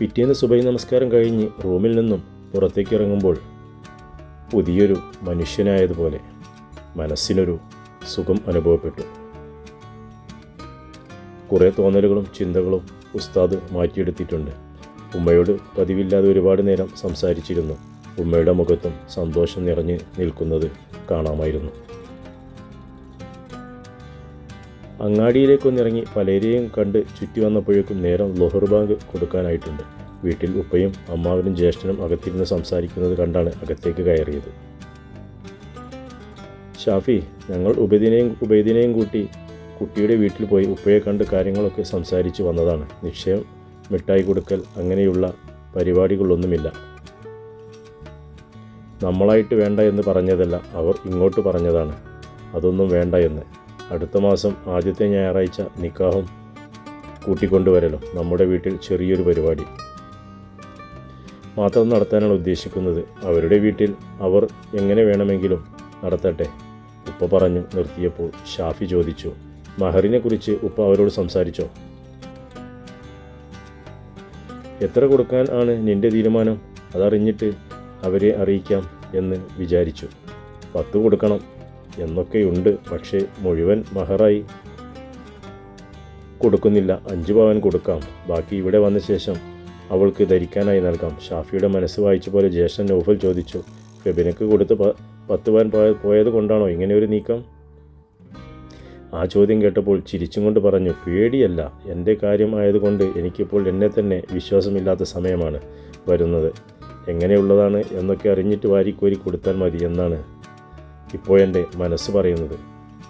പിറ്റേന്ന് സുബൈ നമസ്കാരം കഴിഞ്ഞ് റൂമിൽ നിന്നും പുറത്തേക്ക് ഇറങ്ങുമ്പോൾ പുതിയൊരു മനുഷ്യനായതുപോലെ മനസ്സിനൊരു സുഖം അനുഭവപ്പെട്ടു. കുറേ തോന്നലുകളും ചിന്തകളും ഉസ്താദ് മാറ്റിയെടുത്തിട്ടുണ്ട്. ഉമ്മയോട് പതിവില്ലാതെ ഒരുപാട് നേരം സംസാരിച്ചിരുന്നു. ഉമ്മയുടെ മുഖത്തും സന്തോഷം നിറഞ്ഞ് നിൽക്കുന്നത് കാണാമായിരുന്നു. അങ്ങാടിയിലേക്കൊന്നിറങ്ങി പലരെയും കണ്ട് ചുറ്റി വന്നപ്പോഴേക്കും നേരം ലൊഹർ ബാങ്ക് കൊടുക്കാനായിട്ടുണ്ട്. വീട്ടിൽ ഉപ്പയും അമ്മാവനും ജ്യേഷ്ഠനും അകത്തിരുന്ന് സംസാരിക്കുന്നത് കണ്ടാണ് അകത്തേക്ക് കയറിയത്. ഷാഫി ഞങ്ങൾ ഉപദിനെയും ഉപേദിനെയും കൂട്ടി കുട്ടിയുടെ വീട്ടിൽ പോയി ഉപ്പയെ കണ്ട് കാര്യങ്ങളൊക്കെ സംസാരിച്ച് വന്നതാണ്. നിശ്ചയം മിഠായി കൊടുക്കൽ അങ്ങനെയുള്ള പരിപാടികളൊന്നുമില്ല. നമ്മളായിട്ട് വേണ്ട എന്ന് പറഞ്ഞതല്ല അവർ ഇങ്ങോട്ട് പറഞ്ഞതാണ്. അതൊന്നും വേണ്ട എന്ന്. അടുത്ത മാസം ആദ്യത്തെ ഞായറാഴ്ച നിക്കാഹും കൂട്ടിക്കൊണ്ടുവരലും നമ്മുടെ വീട്ടിൽ ചെറിയൊരു പരിപാടി. മാത്രം നടത്താനാണ് ഉദ്ദേശിക്കുന്നത്. അവരുടെ വീട്ടിൽ അവർ എങ്ങനെ വേണമെങ്കിലും നടത്തട്ടെ ഉപ്പ പറഞ്ഞു നിർത്തിയപ്പോൾ ഷാഫി ചോദിച്ചു. മഹറിനെ കുറിച്ച് ഉപ്പ അവരോട് സംസാരിച്ചോ? എത്ര കൊടുക്കാൻ ആണ് നിന്റെ തീരുമാനം? അതറിഞ്ഞിട്ട് അവരെ അറിയിക്കാം എന്ന് വിചാരിച്ചു. പത്ത് കൊടുക്കണം എന്നൊക്കെയുണ്ട്. പക്ഷേ മുഴുവൻ മഹറായി കൊടുക്കുന്നില്ല. അഞ്ച് പവൻ കൊടുക്കാം. ബാക്കി ഇവിടെ വന്ന ശേഷം അവൾക്ക് ധരിക്കാനായി നൽകാം. ഷാഫിയുടെ മനസ്സ് വായിച്ച പോലെ ജ്യേഷ്ഠൻ നൗഫൽ ചോദിച്ചു ഫെബിനക്ക് കൊടുത്ത് പത്ത് പവൻ പോയ പോയത് കൊണ്ടാണോ? ഇങ്ങനെ ഒരു നീക്കം? ആ ചോദ്യം കേട്ടപ്പോൾ ചിരിച്ചും കൊണ്ട് പറഞ്ഞു പേടിയല്ല. എന്റെ കാര്യം ആയതുകൊണ്ട് എനിക്കിപ്പോൾ എന്നെ തന്നെ വിശ്വാസമില്ലാത്ത സമയമാണ് വരുന്നത്. എങ്ങനെയുള്ളതാണ് എന്നൊക്കെ അറിഞ്ഞിട്ട് വാരിക്കോരി കൊടുത്താൽ മതി എന്നാണ്. ഇപ്പോൾ എന്റെ മനസ്സ് പറയുന്നത്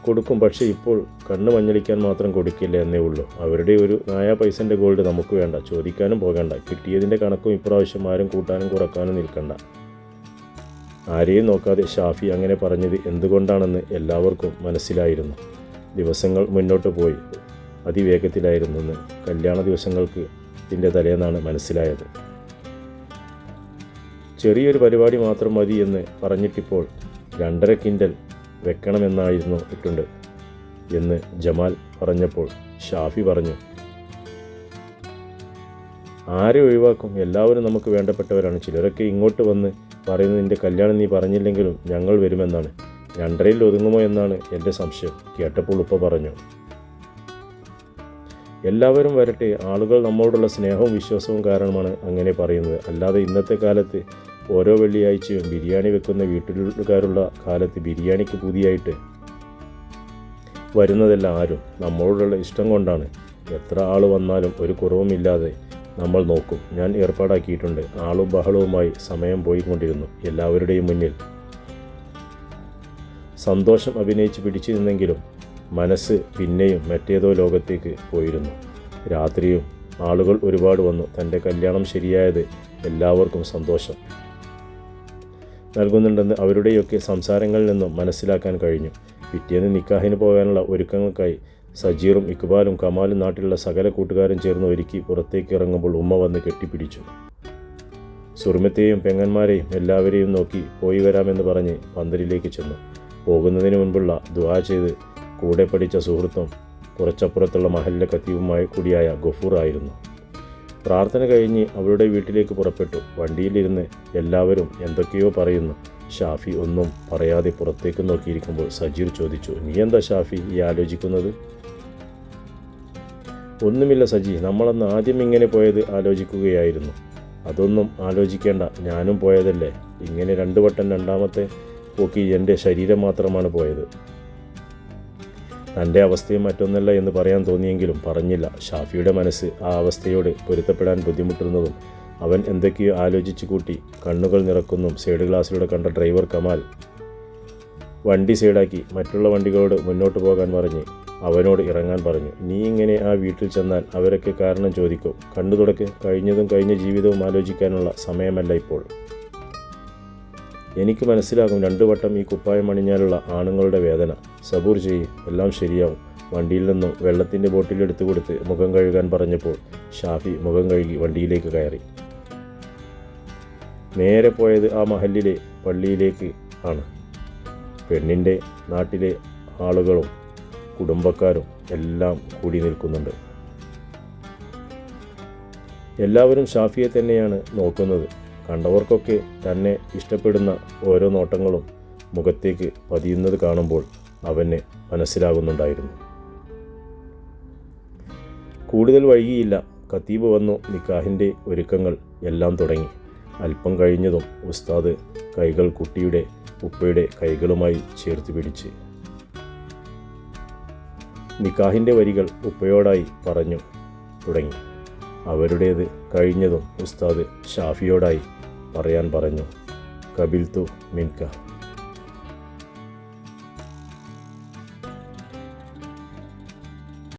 കൊടുക്കും പക്ഷേ ഇപ്പോൾ കണ്ണ് മഞ്ഞളിക്കാൻ മാത്രം കൊടുക്കില്ല എന്നേ ഉള്ളൂ. അവരുടെ ഒരു നായാ പൈസന്റെ ഗോൾഡ് നമുക്ക് വേണ്ട. ചോദിക്കാനും പോകണ്ട. കിട്ടിയതിന്റെ കണക്കും ഇപ്രാവശ്യം ആരും കൂട്ടാനും കുറക്കാനും നിൽക്കണ്ട. ആരെയും നോക്കാതെ ഷാഫി അങ്ങനെ പറഞ്ഞത് എന്തുകൊണ്ടാണെന്ന് എല്ലാവർക്കും മനസ്സിലായിരുന്നു. ദിവസങ്ങൾ മുന്നോട്ട് പോയി. അതിവേഗത്തിലായിരുന്നെന്ന് കല്യാണ ദിവസങ്ങൾക്ക് ഇതിന്റെ തലേന്നാണ് മനസ്സിലായത്. ചെറിയൊരു പരിപാടി മാത്രം മതി എന്ന് പറഞ്ഞിട്ടിപ്പോൾ രണ്ടര കിൻഡൽ വെക്കണമെന്നായിരുന്നു ഇട്ടുണ്ട് എന്ന് ജമാൽ പറഞ്ഞപ്പോൾ ഷാഫി പറഞ്ഞു ആരെ ഒഴിവാക്കും? എല്ലാവരും നമുക്ക് വേണ്ടപ്പെട്ടവരാണ്. ചിലരൊക്കെ ഇങ്ങോട്ട് വന്ന് പറയുന്നത് നിന്റെ കല്യാണം നീ പറഞ്ഞില്ലെങ്കിലും ഞങ്ങൾ വരുമെന്നാണ്. രണ്ടരയിൽ ഒതുങ്ങുമോ എന്നാണ് എന്റെ സംശയം കേട്ടപ്പോൾ ഉപ്പ പറഞ്ഞു. എല്ലാവരും വരട്ടെ. ആളുകൾ നമ്മളോടുള്ള സ്നേഹവും വിശ്വാസവും കാരണമാണ് അങ്ങനെ പറയുന്നത്. അല്ലാതെ ഇന്നത്തെ കാലത്ത് ഓരോ വെള്ളിയാഴ്ചയും ബിരിയാണി വെക്കുന്ന വീട്ടിലുകാരുള്ള കാലത്ത് ബിരിയാണിക്ക് പുതിയായിട്ട് വരുന്നതല്ല ആരും നമ്മളോടുള്ള ഇഷ്ടം കൊണ്ടാണ്. എത്ര ആൾ വന്നാലും ഒരു കുറവുമില്ലാതെ നമ്മൾ നോക്കും. ഞാൻ ഏർപ്പാടാക്കിയിട്ടുണ്ട്. ആളും ബഹളവുമായി സമയം പോയിക്കൊണ്ടിരുന്നു. എല്ലാവരുടെയും മുന്നിൽ സന്തോഷം അഭിനയിച്ച് പിടിച്ചു നിന്നെങ്കിലും മനസ്സ് പിന്നെയും മറ്റേതോ ലോകത്തേക്ക് പോയിരുന്നു. രാത്രിയും ആളുകൾ ഒരുപാട് വന്നു. തന്റെ കല്യാണം ശരിയായത് എല്ലാവർക്കും സന്തോഷം. നൽകുന്നുണ്ടെന്ന് അവരുടെയൊക്കെ സംസാരങ്ങളിൽ നിന്നും മനസ്സിലാക്കാൻ കഴിഞ്ഞു. പിറ്റേന്ന് നിക്കാഹിന് പോകാനുള്ള ഒരുക്കങ്ങൾക്കായി സജീറും ഇക്ബാലും കമാലും നാട്ടിലുള്ള സകല കൂട്ടുകാരും ചേർന്ന് ഒരുക്കി പുറത്തേക്ക് ഇറങ്ങുമ്പോൾ ഉമ്മ വന്ന് കെട്ടിപ്പിടിച്ചു. സുർമത്തെയും പെങ്ങന്മാരെയും എല്ലാവരെയും നോക്കി പോയി വരാമെന്ന് പറഞ്ഞ് പന്തലിലേക്ക് ചെന്നു. പോകുന്നതിന് മുൻപുള്ള ദുവാ ചെയ്ത് കൂടെ പഠിച്ച സുഹൃത്തും കുറച്ചപ്പുറത്തുള്ള മഹലിലെ കത്തീവുമായി കൂടിയായ ഗഫൂർ ആയിരുന്നു. പ്രാർത്ഥന കഴിഞ്ഞ് അവളുടെ വീട്ടിലേക്ക് പുറപ്പെട്ടു. വണ്ടിയിലിരുന്ന് എല്ലാവരും എന്തൊക്കെയോ പറയുന്നു. ഷാഫി ഒന്നും പറയാതെ പുറത്തേക്ക് നോക്കിയിരിക്കുമ്പോൾ സജീർ ചോദിച്ചു നീ എന്താ ഷാഫി ഈ ആലോചിക്കുന്നത്? ഒന്നുമില്ല സജി നമ്മളന്ന് ആദ്യം ഇങ്ങനെ പോയത് ആലോചിക്കുകയായിരുന്നു. അതൊന്നും ആലോചിക്കേണ്ട ഞാനും പോയതല്ലേ. ഇങ്ങനെ രണ്ടു വട്ടം രണ്ടാമത്തെ പോക്കി എന്റെ ശരീരം മാത്രമാണ് പോയത്. തന്റെ അവസ്ഥയും മറ്റൊന്നല്ല എന്ന് പറയാൻ തോന്നിയെങ്കിലും പറഞ്ഞില്ല. ഷാഫിയുടെ മനസ്സ് ആ അവസ്ഥയോട് പൊരുത്തപ്പെടാൻ ബുദ്ധിമുട്ടുന്നതും അവൻ എന്തൊക്കെയോ ആലോചിച്ചു കൂട്ടി കണ്ണുകൾ നിറക്കുന്നതും സൈഡ് ഗ്ലാസ്സിലൂടെ കണ്ട ഡ്രൈവർ കമാൽ വണ്ടി സൈഡാക്കി മറ്റുള്ള വണ്ടികളോട് മുന്നോട്ട് പോകാൻ പറഞ്ഞ് അവനോട് ഇറങ്ങാൻ പറഞ്ഞു. നീ ഇങ്ങനെ ആ വീട്ടിൽ ചെന്നാൽ അവരൊക്കെ കാരണം ചോദിക്കും. കണ്ണു തുടക്ക് കഴിഞ്ഞതും കഴിഞ്ഞ ജീവിതവും ആലോചിക്കാനുള്ള സമയമല്ല ഇപ്പോൾ. എനിക്ക് മനസ്സിലാകും രണ്ടു വട്ടം ഈ കുപ്പായം അണിഞ്ഞാലുള്ള ആണുങ്ങളുടെ വേദന. സബൂർ ചെയ്യും എല്ലാം ശരിയാവും. വണ്ടിയിൽ നിന്നും വെള്ളത്തിന്റെ ബോട്ടിൽ എടുത്തു കൊടുത്ത് മുഖം കഴുകാൻ പറഞ്ഞപ്പോൾ ഷാഫി മുഖം കഴുകി വണ്ടിയിലേക്ക് കയറി. നേരെ പോയത് ആ മഹലിലെ പള്ളിയിലേക്ക് ആണ്. പെണ്ണിന്റെ നാട്ടിലെ ആളുകളും കുടുംബക്കാരും എല്ലാം കൂടി നിൽക്കുന്നുണ്ട്. എല്ലാവരും ഷാഫിയെ തന്നെയാണ് നോക്കുന്നത്. കണ്ടവർക്കൊക്കെ തന്നെ ഇഷ്ടപ്പെടുന്ന ഓരോ നോട്ടങ്ങളും മുഖത്തേക്ക് പതിയുന്നത് കാണുമ്പോൾ അവന് മനസ്സിലാകുന്നുണ്ടായിരുന്നു. കൂടുതൽ വൈകിയില്ല ഖത്തീബ് വന്നു നിക്കാഹിന്റെ ഒരുക്കങ്ങൾ എല്ലാം തുടങ്ങി. അല്പം കഴിഞ്ഞതും ഉസ്താദ് കൈകൾ കുട്ടിയുടെ ഉപ്പയുടെ കൈകളുമായി ചേർത്ത് പിടിച്ച്. നിക്കാഹിന്റെ വരികൾ ഉപ്പയോടായി പറഞ്ഞു തുടങ്ങി. അവരുടേത് കഴിഞ്ഞതും ഉസ്താദ് ഷാഫിയോടായി പറയാൻ പറഞ്ഞു. കബിൽ തു മിൻക.